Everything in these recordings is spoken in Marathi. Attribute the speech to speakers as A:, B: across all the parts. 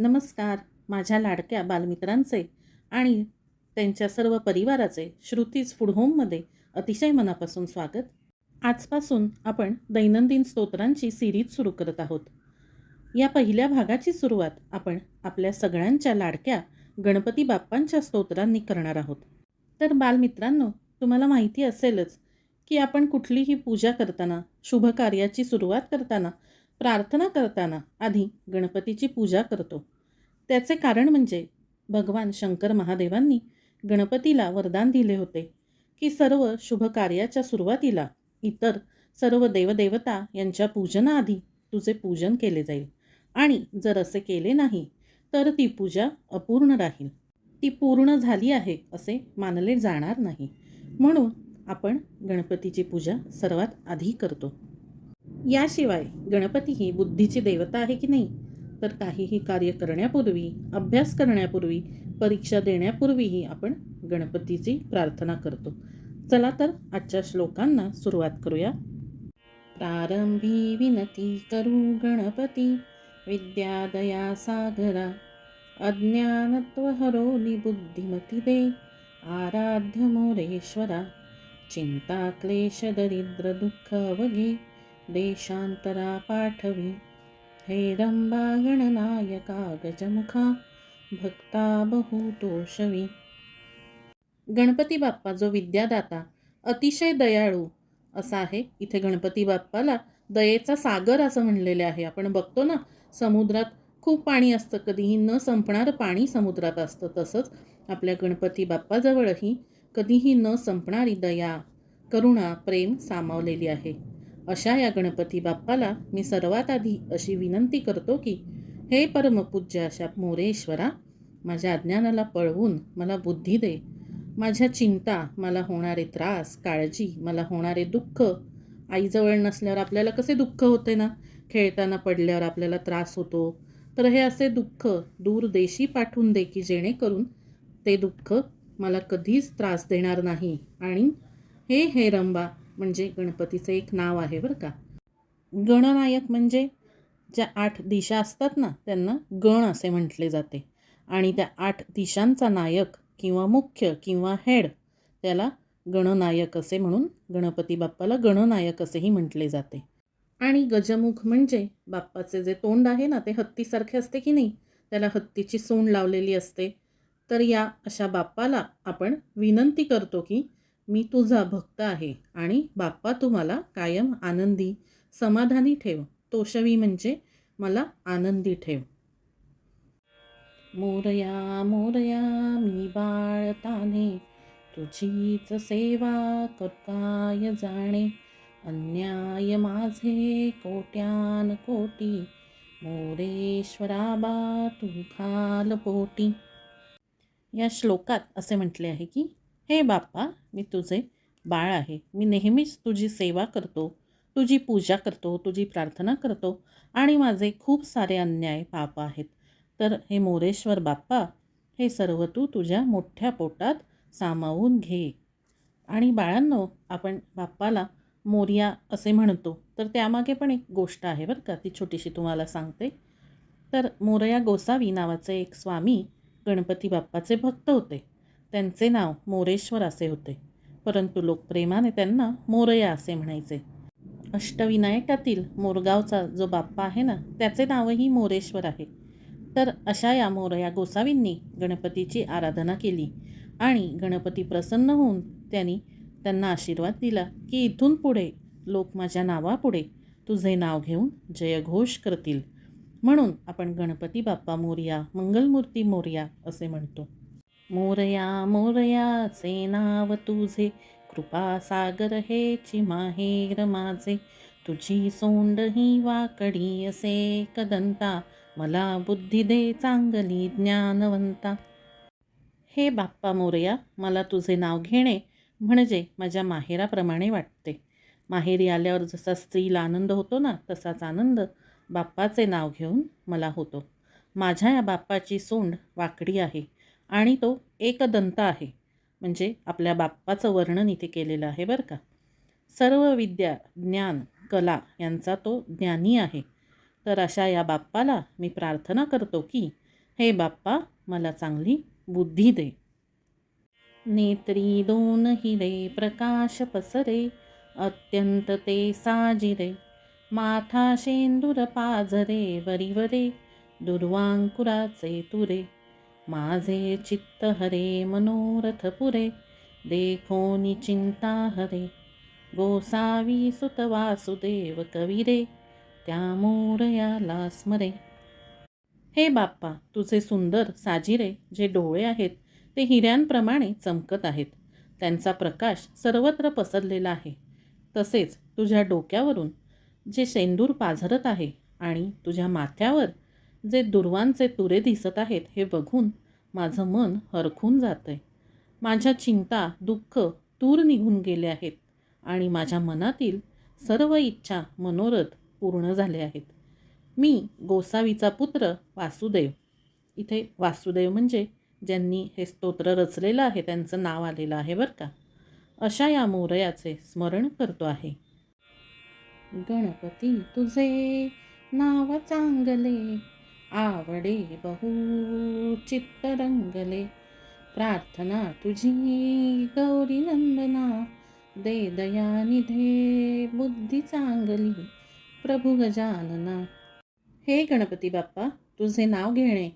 A: नमस्कार. माझ्या लाडक्या बालमित्रांचे आणि त्यांच्या सर्व परिवाराचे श्रुतीज फूड होममध्ये अतिशय मनापासून स्वागत. आजपासून आपण दैनंदिन स्तोत्रांची सिरीज सुरू करत आहोत. या पहिल्या भागाची सुरुवात आपण आपल्या सगळ्यांच्या लाडक्या गणपती बाप्पांच्या स्तोत्रांनी करणार आहोत. तर बालमित्रांनो तुम्हाला माहिती असेलच की आपण कुठलीही पूजा करताना शुभ कार्याची सुरुवात करताना प्रार्थना करताना आधी गणपतीची पूजा करतो. त्याचे कारण म्हणजे भगवान शंकर महादेवांनी गणपतीला वरदान दिले होते की सर्व शुभ कार्याच्या सुरुवातीला इतर सर्व देवदेवता यांच्या पूजनाआधी तुझे पूजन केले जाईल. आणि जर असे केले नाही तर ती पूजा अपूर्ण राहील. ती पूर्ण झाली आहे असे मानले जाणार नाही. म्हणून आपण गणपतीची पूजा सर्वात आधी करतो. याशिवाय गणपती ही बुद्धीची देवता आहे की नाही? तर काहीही कार्य करण्यापूर्वी अभ्यास करण्यापूर्वी परीक्षा देण्यापूर्वीही आपण गणपतीची प्रार्थना करतो. चला तर आजच्या श्लोकांना सुरुवात करूया. प्रारंभी विनती करू गणपती विद्यादया सागरा अज्ञानत्व हरोली बुद्धिमती दे आराध्य मोरेश्वरा चिंता क्लेश दरिद्र दुःख अवघे देशांतरा पाठवी. हे रंबा गणनायका गजमुखा भक्ता बहुतोषवी गणपती बाप्पा जो विद्यादाता अतिशय दयाळू असा आहे. इथे गणपती बाप्पाला दयेचा सागर असं म्हणलेले आहे. आपण बघतो ना समुद्रात खूप पाणी असतं. कधीही न संपणारं पाणी समुद्रात असतं. तसंच आपल्या गणपती बाप्पाजवळही कधीही न संपणारी दया करुणा प्रेम सामावलेली आहे. अशा या गणपती बाप्पाला मी सर्वात आधी अशी विनंती करतो की हे परमपूज्य अशा मोरेश्वरा माझ्या अज्ञानाला पळवून मला बुद्धी दे. माझ्या चिंता मला होणारे त्रास काळजी मला होणारे दुःख आईजवळ नसल्यावर आपल्याला कसे दुःख होते ना? खेळताना पडल्यावर आपल्याला त्रास होतो. तर हे असे दुःख दूर देशी पाठवून दे की जेणेकरून ते दुःख मला कधीच त्रास देणार नाही. आणि हे हे रंबा म्हणजे गणपतीचं एक नाव आहे बरं का. गणनायक म्हणजे ज्या आठ दिशा असतात ना त्यांना गण असे म्हटले जाते. आणि त्या आठ दिशांचा नायक किंवा मुख्य किंवा हेड त्याला गणनायक असे म्हणून गणपती बाप्पाला गणनायक असेही म्हटले जाते. आणि गजमुख म्हणजे बाप्पाचे जे तोंड आहे ना ते हत्तीसारखे असते की नाही त्याला हत्तीची सोंड लावलेली असते. तर या अशा बाप्पाला आपण विनंती करतो की मी तुझा भक्त आहे आणि बाप्पा तुम्हाला कायम आनंदी समाधानी ठेव. तोषवी म्हणजे मला आनंदी ठेव. मोरया मोरया मी बाळताने तुझीच सेवा काय जाणे? अन्याय माझे कोट्यान कोटी. मोरेश्वराबा तू खाल पोटी. या श्लोकात असे म्हटले आहे की हे बाप्पा मी तुझे बाळ आहे. मी नेहमीच तुझी सेवा करतो तुझी पूजा करतो तुझी प्रार्थना करतो आणि माझे खूप सारे अन्याय पाप आहेत. तर हे मोरेश्वर बाप्पा हे सर्व तू तुझ्या मोठ्या पोटात सामावून घे. आणि बाळांनो आपण बाप्पाला मोर्या असे म्हणतो. तर त्यामागे पण एक गोष्ट आहे बरं का ती छोटीशी तुम्हाला सांगते. तर मोरया गोसावी नावाचे एक स्वामी गणपती बाप्पाचे भक्त होते. त्यांचे नाव मोरेश्वर असे होते. परंतु लोक प्रेमाने त्यांना मोरया असे म्हणायचे. अष्टविनायकातील मोरगावचा जो बाप्पा आहे ना त्याचे नावही मोरेश्वर आहे. तर अशा या मोरया गोसावींनी गणपतीची आराधना केली आणि गणपती प्रसन्न होऊन त्यांनी त्यांना आशीर्वाद दिला की इथून पुढे लोक माझ्या नावापुढे तुझे नाव घेऊन जयघोष करतील. म्हणून आपण गणपती बाप्पा मोरया मंगलमूर्ती मोरया असे म्हणतो. मोरया मोरयाचे नाव तुझे. कृपा सागर हेची माहेर माझे. तुझी सोंड ही वाकडी असे कदंता. मला बुद्धी दे चांगली ज्ञानवंता. हे बाप्पा मोरया मला तुझे नाव घेणे म्हणजे माझ्या माहेराप्रमाणे वाटते. माहेरी आल्यावर जसा स्त्रीला आनंद होतो ना तसाच आनंद बाप्पाचे नाव घेऊन मला होतो. माझ्या या बाप्पाची सोंड वाकडी आहे. आणि तो एकदंत आहे. म्हणजे आपल्या बाप्पाचं वर्णन इथे केलेलं आहे बरं का. सर्व विद्या ज्ञान कला यांचा तो ज्ञानी आहे. तर अशा या बाप्पाला मी प्रार्थना करतो की हे बाप्पा मला चांगली बुद्धी दे. नेत्री दोन हिरे प्रकाश पसरे अत्यंत ते साजिरे. माथा शेंदूर पाझरे वरिवरे दुर्वांकुराचे तुरे. माझे चित्त हरे मनोरथ पुरे देखो चिंता हरे. गोसावी सुत वासुदेव कविरे त्या मोरयाला स्मरे. हे बाप्पा तुझे सुंदर साजिरे जे डोळे आहेत ते हिऱ्यांप्रमाणे चमकत आहेत. त्यांचा प्रकाश सर्वत्र पसरलेला आहे. तसेच तुझ्या डोक्यावरून जे शेंदूर पाझरत आहे आणि तुझ्या माथ्यावर जे दुर्वांचे तुरे दिसत आहेत हे बघून माझं मन हरखून जातंय. माझ्या चिंता दुःख दूर निघून गेले आहेत आणि माझ्या मनातील सर्व इच्छा मनोरथ पूर्ण झाले आहेत. मी गोसावीचा पुत्र वासुदेव. इथे वासुदेव म्हणजे ज्यांनी हे स्तोत्र रचलेलं आहे त्यांचं नाव आलेलं आहे बरं का. अशा या मोरयाचे स्मरण करतो आहे. गणपती तुझे नाव चांगले आवडे बहु चित्तरंगले प्रार्थना तुझी गौरी नंदना दे दयानिधे बुद्धी चांगली प्रभू गजानना। हे गणपती बाप्पा तुझे नाव घेणे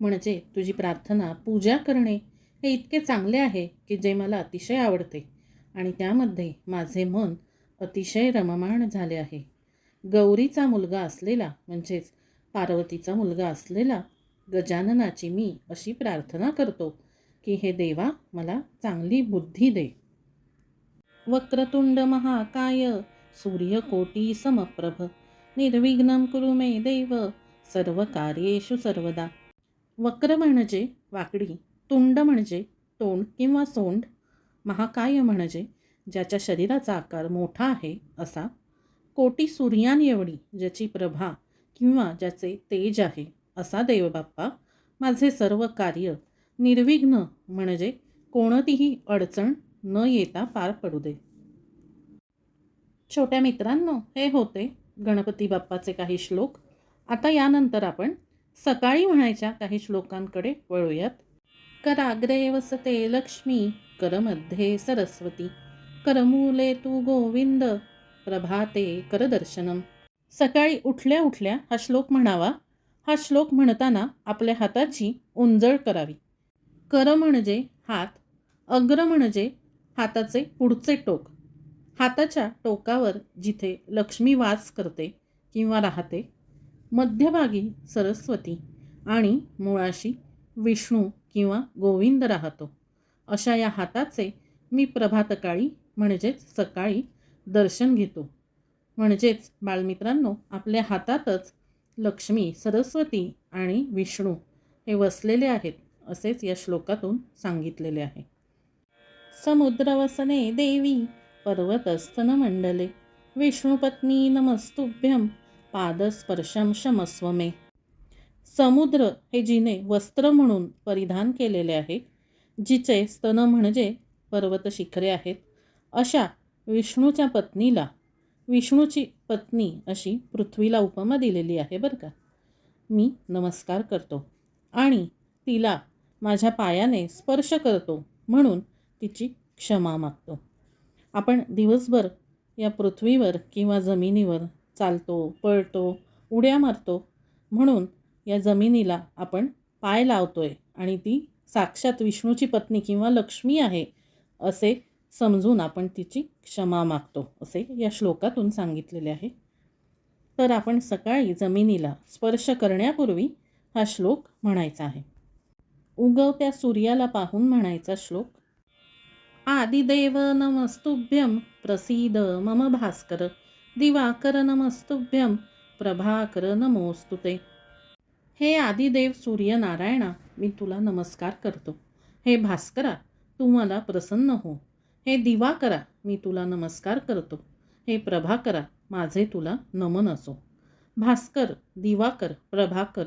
A: म्हणजे तुझी प्रार्थना पूजा करणे हे इतके चांगले आहे की जे मला अतिशय आवडते. आणि त्यामध्ये माझे मन अतिशय रममाण झाले आहे. गौरीचा मुलगा असलेला म्हणजेच पार्वतीचा मुलगा असलेला गजाननाची मी अशी प्रार्थना करतो की हे देवा मला चांगली बुद्धी दे. वक्रतुंड महाकाय सूर्यकोटी समप्रभ. निर्विघ्न कुरु मे देव सर्व कार्येषु सर्वदा. वक्र म्हणजे वाकडी तुंड म्हणजे तोंड किंवा सोंड महाकाय म्हणजे ज्याच्या शरीराचा आकार मोठा आहे असा. कोटी सूर्यान एवढी ज्याची प्रभा किंवा ज्याचे तेज आहे असा देवबाप्पा माझे सर्व कार्य निर्विघ्न म्हणजे कोणतीही अडचण न येता पार पडू दे. छोट्या मित्रांनो हे होते गणपती बाप्पाचे काही श्लोक. आता यानंतर आपण सकाळी म्हणायच्या काही श्लोकांकडे वळूयात. कराग्रे वसते लक्ष्मी करमध्ये सरस्वती. करमूले तू गोविंद प्रभाते करदर्शनम सकाळी उठल्या उठल्या हा श्लोक म्हणावा. हा श्लोक म्हणताना आपल्या हाताची उंजळ करावी. कर म्हणजे हात अग्र म्हणजे हाताचे पुढचे टोक. हाताच्या टोकावर जिथे लक्ष्मी वास करते किंवा राहते मध्यभागी सरस्वती आणि मुळाशी विष्णू किंवा गोविंद राहतो. अशा या हाताचे मी प्रभातकाळी म्हणजेच सकाळी दर्शन घेतो. म्हणजेच बालमित्रांनो आपल्या हातातच लक्ष्मी सरस्वती आणि विष्णू हे वसलेले आहेत असेच या श्लोकातून सांगितलेले आहे. समुद्रवसने देवी पर्वतस्तन मंडले विष्णुपत्नी नमस्तुभ्यम पादस्पर्शम शमस्वमे समुद्र हे जिने वस्त्र म्हणून परिधान केलेले आहे जिचे स्तन म्हणजे पर्वत शिखरे आहेत अशा विष्णूच्या पत्नीला विष्णूची पत्नी अशी पृथ्वीला उपमा दिलेली आहे बरं का. मी नमस्कार करतो आणि तिला माझ्या पायाने स्पर्श करतो म्हणून तिची क्षमा मागतो. आपण दिवसभर या पृथ्वीवर किंवा जमिनीवर चालतो पळतो उड्या मारतो म्हणून या जमिनीला आपण पाय लावतोय आणि ती साक्षात विष्णूची पत्नी किंवा लक्ष्मी आहे असे समजून आपण तिची क्षमा मागतो असे या श्लोकातून सांगितलेले आहे. तर आपण सकाळी जमिनीला स्पर्श करण्यापूर्वी हा श्लोक म्हणायचा आहे. उगवत्या सूर्याला पाहून म्हणायचा श्लोक आदिदेव नमस्तुभ्यम प्रसीद मम भास्कर दिवाकर नमस्तुभ्यम प्रभाकर नमोस्तुते हे आदिदेव सूर्यनारायणा मी तुला नमस्कार करतो. हे भास्करा तू मला प्रसन्न हो. हे दिवा करा मी तुला नमस्कार करतो. हे प्रभाकरा माझे तुला नमन असो. भास्कर दिवाकर प्रभाकर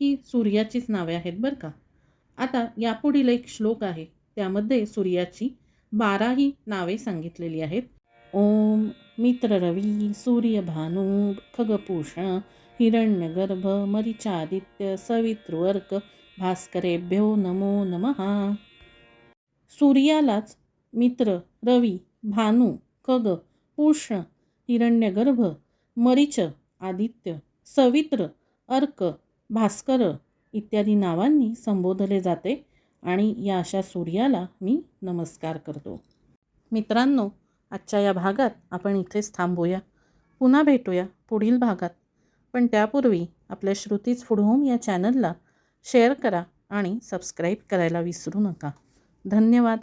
A: ही सूर्याचीच नावे आहेत बरं का. आता यापुढील एक श्लोक आहे त्यामध्ये सूर्याची बाराही नावे सांगितलेली आहेत. ओम मित्र रवी सूर्य भानू खगभूषण हिरण्यगर्भ मरिचादित्य सवितृवर्क भास्करेभ्यो नमो नमः. सूर्यालाच मित्र रवी भानू खग पुष्ण हिरण्यगर्भ मरीच आदित्य सवित्र अर्क भास्कर इत्यादी नावांनी संबोधले जाते आणि या अशा सूर्याला मी नमस्कार करतो. मित्रांनो आजच्या या भागात आपण इथेच थांबूया. पुन्हा भेटूया पुढील भागात. पण त्यापूर्वी आपल्या श्रुतीज फुडहोम या चॅनलला शेअर करा आणि सबस्क्राईब करायला विसरू नका. धन्यवाद.